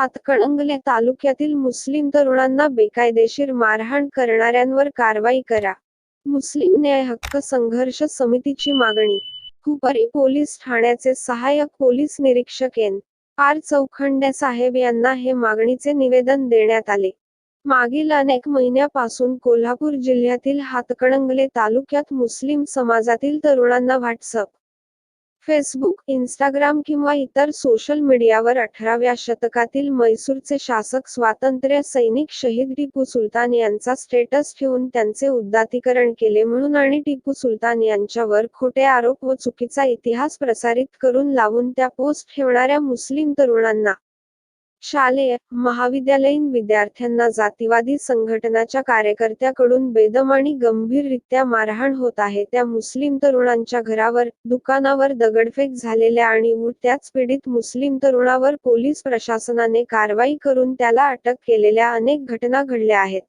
हातकणंगले तालुक्यातील मुस्लिम तरुणांना बेकायदेशीर मारहाण करणाऱ्यांवर कारवाई करा. मुस्लिम न्याय हक्क संघर्ष समितीची मागणी. हुपरी पोलीस ठाण्याचे सहाय्यक पोलीस निरीक्षक एन. आर. चौखंड्या साहेब यांना हे मागणीचे निवेदन देण्यात आले. मागील अनेक महिन्यापासून कोल्हापूर जिल्ह्यातील हातकणंगले तालुक्यात मुस्लिम समाजातील तरुणांना व्हॉट्सअप फेसबुक इंस्टाग्राम किंवा इतर सोशल मीडियावर अठराव्या शतकातील मैसूरचे शासक स्वातंत्र्य सैनिक शहीद टिपू सुलतान यांचा स्टेटस ठेवून त्यांचे उद्दातीकरण केले म्हणून आणि टिपू सुलतान यांच्यावर खोटे आरोप व चुकीचा इतिहास प्रसारित करून लावून त्या पोस्ट ठेवणाऱ्या मुस्लिम तरुणांना शालेय महाविद्यालयीन विद्यार्थ्यांना जातीवादी संघटनाच्या कार्यकर्त्याकडून बेदम आणि गंभीररित्या मारहाण होत आहे. त्या मुस्लिम तरुणांच्या घरावर दुकानावर दगडफेक झालेल्या आणि व त्याच पीडित मुस्लिम तरुणावर पोलीस प्रशासनाने कारवाई करून त्याला अटक केलेल्या अनेक घटना घडल्या आहेत.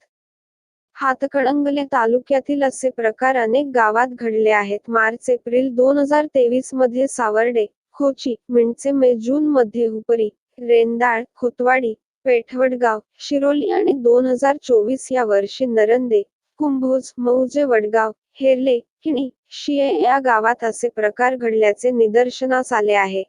हातकणंगले तालुक्यातील असे प्रकार अनेक गावात घडले आहेत. मार्च एप्रिल दोन हजार तेवीसमध्ये सावर्डे खोची मिंडचे मे जून मध्ये हुपरी रेंदाळ खोतवाडी पेठवडगाव शिरोली आणि दोन हजार चोवीस या वर्षी नरंदे कुंभोज मौजे वडगाव हेरले किणी शिये या गावात असे प्रकार घडल्याचे निदर्शनास आले आहे.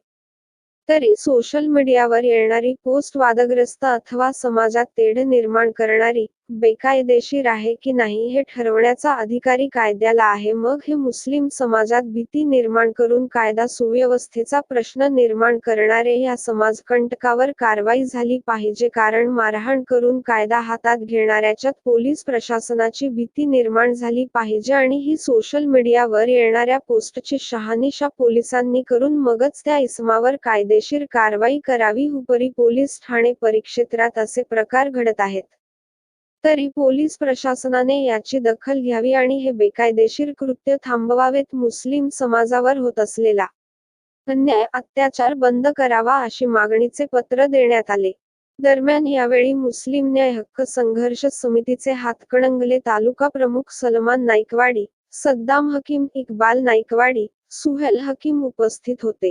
तरी सोशल मीडियावर येणारी पोस्ट वादग्रस्त अथवा समाजात तेढ निर्माण करणारी बेकायदेशीर आहे की नाही हे ठरवण्याचा अधिकारी कायद्याला आहे. मग हे मुस्लिम समाजात भीती निर्माण करून कायदा सुव्यवस्थेचा प्रश्न निर्माण करणारे या समाजकंटकावर कारवाई झाली पाहिजे. कारण मारहाण करून कायदा हातात घेणाऱ्याच्यात पोलीस प्रशासनाची भीती निर्माण झाली पाहिजे आणि ही सोशल मीडियावर येणाऱ्या पोस्टची शहानिशा पोलिसांनी करून मगच त्या इसमावर कायदेशीर कारवाई करावी. हुपरी पोलीस ठाणे परिक्षेत्रात असे प्रकार घडत आहेत. तरी पोलीस प्रशासनाने याची दखल घ्यावी आणि हे बेकायदेशीर कृत्य थांबवावेत मुस्लिम समाजावर होत असलेला अन्याय अत्याचार बंद करावा अशी मागणीचे पत्र देण्यात आले. दरम्यान यावेळी मुस्लिम न्याय हक्क संघर्ष समितीचे हातकणंगले तालुका प्रमुख सलमान नाईकवाडी सद्दाम हकीम इकबाल नाईकवाडी सुहेल हकीम उपस्थित होते.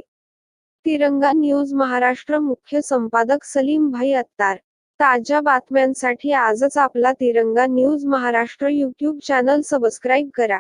तिरंगा न्यूज महाराष्ट्र मुख्य संपादक सलीम भाई अत्तार ताज्या बातम्यांसाठी आजच आपला Tiranga news Maharashtra YouTube channel subscribe करा.